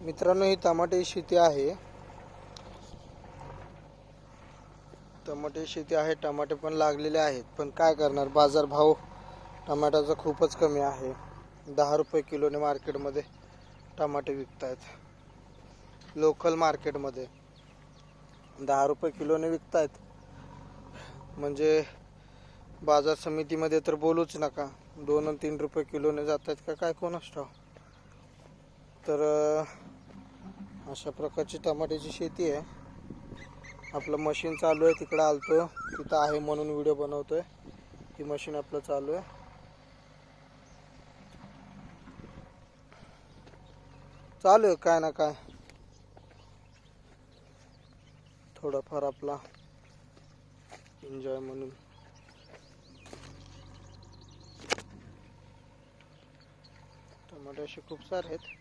मित्रांनो ही टमाटे शेती आहे. टमाटे शेती आहे टमाटे पण लागलेले आहेत. पण काय करणार? बाजारभाव टमाट्याचा खूपच कमी आहे. दहा रुपये किलोने मार्केटमध्ये टमाटे विकत आहेत लोकल मार्केटमध्ये. दहा रुपये किलोने विकत आहेत म्हणजे बाजार समितीमध्ये तर बोलूच नका. दोन आणि तीन रुपये किलोने जात आहेत का? काय कोण ठाव तर अशा प्रकारची टमाट्याची शेती आहे. आपलं मशीन चालू आहे तिकडं आलतो. तिथं आहे म्हणून व्हिडिओ बनवतोय. ही मशीन आपलं चालू आहे. चालू आहे काय ना काय. थोडाफार आपला एन्जॉय म्हणून. टमाटे असे खूप सारे आहेत.